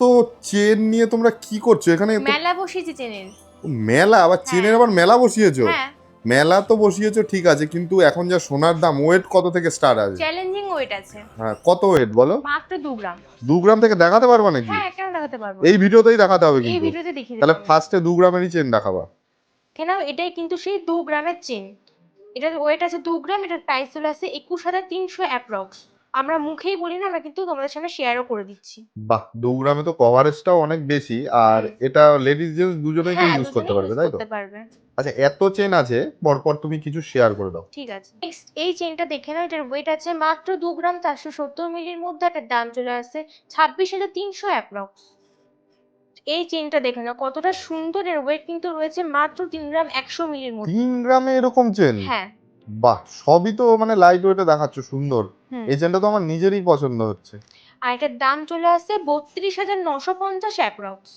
এত চেন নিয়ে তোমরা কি করছ? এখানে মেলা চেনের। মেলা? আবার চেনের আবার মেলা বসিয়েছো? হ্যাঁ। মেলা তো বসিয়েছো ঠিক আছে কিন্তু এখন যা সোনার দাম ওয়েট কত থেকে স্টার্ট আছে? চ্যালেঞ্জিং ওয়েট আছে। হ্যাঁ কত ওয়েট বলো? মাত্র দু গ্রাম। দু গ্রাম থেকে দেখাতে পারবা নাকি? হ্যাঁ কেন দেখাতে পারব? এই ভিডিওতেই দেখাতে হবে এই কিন্তু ভিডিওতে দেখিয়ে তাহলে ফার্স্টে দু গ্রামেরই চেন দেখাবা। কেন? এটাই কিন্তু সেই দু গ্রামের চেন। এটার ওয়েট আছে দু গ্রাম এটার প্রাইস একুশ হাজার তিনশো অ্যাপ্রক্স আমরা মুখেই বলি না আমরা কিন্তু তোমাদের সামনে শেয়ারও করে দিচ্ছি। বাহ দু গ্রামে তো কভারেজটাও অনেক বেশি আর এটা লেডিস জেন্টস দুজনেই হ্যাঁ ইউজ করতে দুজনেই পারবে use তাই তো? করতে পারবে। আচ্ছা এত চেন আছে পরপর তুমি কিছু শেয়ার করে দাও। ঠিক আছে। Next, এই চেনটা দেখে নাও এটার ওয়েট আছে মাত্র দু গ্রাম চারশো সত্তর মিলির মধ্যে এটার দাম চলে আসছে ছাব্বিশ হাজার তিনশো অ্যাপ্রক্স এই চেনটা দেখে নাও কতটা সুন্দর এর ওয়েট কিন্তু রয়েছে মাত্র তিন গ্রাম একশো মিলির মধ্যে। তিন গ্রামে এরকম চেন হ্যাঁ। বাহ সবই তো মানে লাইট ওয়েটে দেখাচ্ছ সুন্দর। চেনটা তো আমার নিজেরই পছন্দ হচ্ছে। আর এটার দাম চলে আসছে বত্রিশ হাজার নশো পঞ্চাশ অ্যাপ্রক্স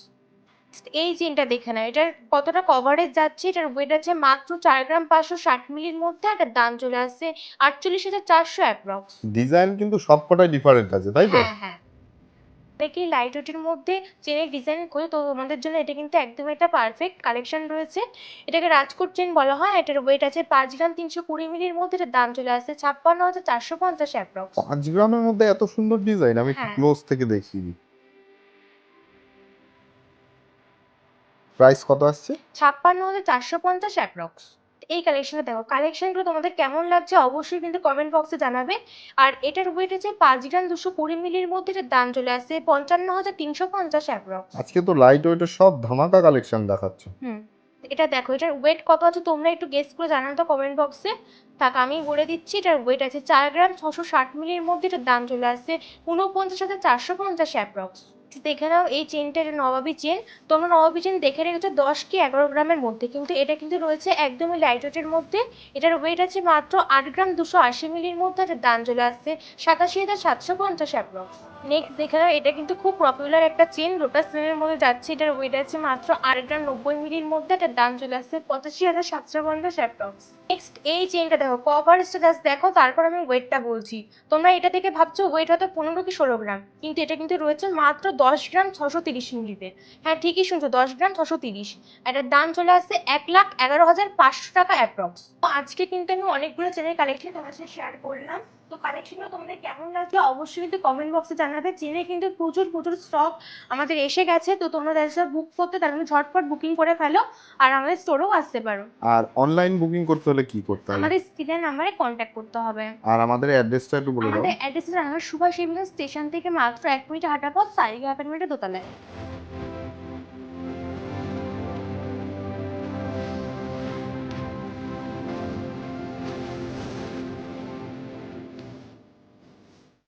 এই চেনটা দেখে না এটার কতটা কভারেজ যাচ্ছে এটার ওয়েট আছে মাত্র চার গ্রাম পাঁচশো ষাট মিলির মধ্যে এটার দাম চলে আসছে আটচল্লিশ হাজার চারশো অ্যাপ্রক্স ডিজাইন কিন্তু সবকটাই ডিফারেন্ট আছে তাই তো? হ্যাঁ হ্যাঁ। দেখি লাইট ওয়েটের মধ্যে চেনের ডিজাইন করে তো তোমাদের জন্য এটা কিন্তু একদম একটা পারফেক্ট কালেকশন রয়েছে। এটাকে রাজকোট চেন বলা হয় এটার ওয়েট আছে পাঁচ গ্রাম তিনশো কুড়ি মিলির মধ্যে এটার দাম চলে আসছে ছাপ্পান্ন হাজার চারশো পঞ্চাশ অ্যাপ্রক্স পাঁচ গ্রামের মধ্যে এত সুন্দর ডিজাইন আমি হ্যাঁ। ক্লোজ থেকে দেখি প্রাইস কত আসছে? ছাপ্পান্ন হাজার চারশো পঞ্চাশ অ্যাপ্রক্স এই কালেকশনটা দেখো। কালেকশনগুলো তোমাদের কেমন লাগছে অবশ্যই কিন্তু কমেন্ট বক্সে জানাবে। আর এটার ওয়েট আছে পাঁচ গ্রাম দুশো কুড়ি মিলির মধ্যে এটার দাম চলে আসছে পঞ্চান্ন হাজার তিনশো পঞ্চাশ অ্যাপ্রক্স আজকে তো লাইট ওয়েটের সব ধামাকা কালেকশন দেখাচ্ছে। হুম এটা দেখো এটার ওয়েট কত আছে তোমরা একটু গেস করে জানাও তো কমেন্ট বক্সে তাকে আমি বলে দিচ্ছি এটার ওয়েট আছে চার গ্রাম ছশো ষাট মিলির মধ্যে এটার দাম চলে আসছে উনপঞ্চাশ হাজার চারশো পঞ্চাশ অ্যাপ্রক্স দেখে নাও, এই চেনটা এটা নবাবী চেন তোমরা নবাবী চেন দেখে রেখেছো দশ কি এগারো গ্রামের মধ্যে। কিন্তু এটা কিন্তু রয়েছে একদমই লাইট ওয়েটের মধ্যে। এটার ওয়েট আছে মাত্র আট গ্রাম দুশো আশি মিলির মধ্যে একটা দাম চলে আসছে সাতাশি হাজার সাতশো পঞ্চাশ অ্যাপ্রক্স নেক্সট দেখে নাও, এটা কিন্তু খুব পপুলার একটা চেন লোটাস চেনের মধ্যে যাচ্ছে, এটার ওয়েট আছে মাত্র গ্রাম নব্বই মিলির মধ্যে এটার দাম চলে আসছে পঁচাশি হাজার সাতশো পঞ্চাশ অ্যাপ্রক্স নেক্সট এই চেনটা দেখো কভারেজটা জাস্ট দেখো, তারপর আমি ওয়েটটা বলছি। তোমরা এটা থেকে ভাবছ ওয়েট হয়তো পনেরো কি ষোলো গ্রাম, কিন্তু এটা কিন্তু রয়েছে মাত্র দশ গ্রাম ছশো তিরিশ মিলিতে। হ্যাঁ ঠিকই শুনছো, দশ গ্রাম ছশো তিরিশ। এটার দাম চলে আসছে এক লাখ এগারো হাজার পাঁচশো টাকা অ্যাপ্রক্স তো আজকে কিন্তু আমি অনেকগুলো চেনের কালেকশন তোমার সাথে শেয়ার করলাম। তো কালেকশনগুলো তোমাদের কেমন লাগছে? অবশ্যই কিন্তু কমেন্ট বক্সে জানাবে। চেনে কিন্তু প্রচুর প্রচুর স্টক আমাদের এসে গেছে। তো তোমরা যারা বুক করতে তারা কিন্তু ঝটপট বুকিং করে ফেলো আর আমাদের স্টোরেও আসতে পারো। আর অনলাইন বুকিং করতে হলে কি করতে হবে? আমাদের স্ক্রিনের নাম্বারে কন্ট্যাক্ট করতে হবে। আর আমাদের অ্যাড্রেসটা একটু বলে দাও। আমাদের অ্যাড্রেস আমার সুভাষ স্টেশন থেকে মাত্র এক মিনিট হাঁটা পথ সারিগা অ্যাপার্টমেন্টের দোতলায়।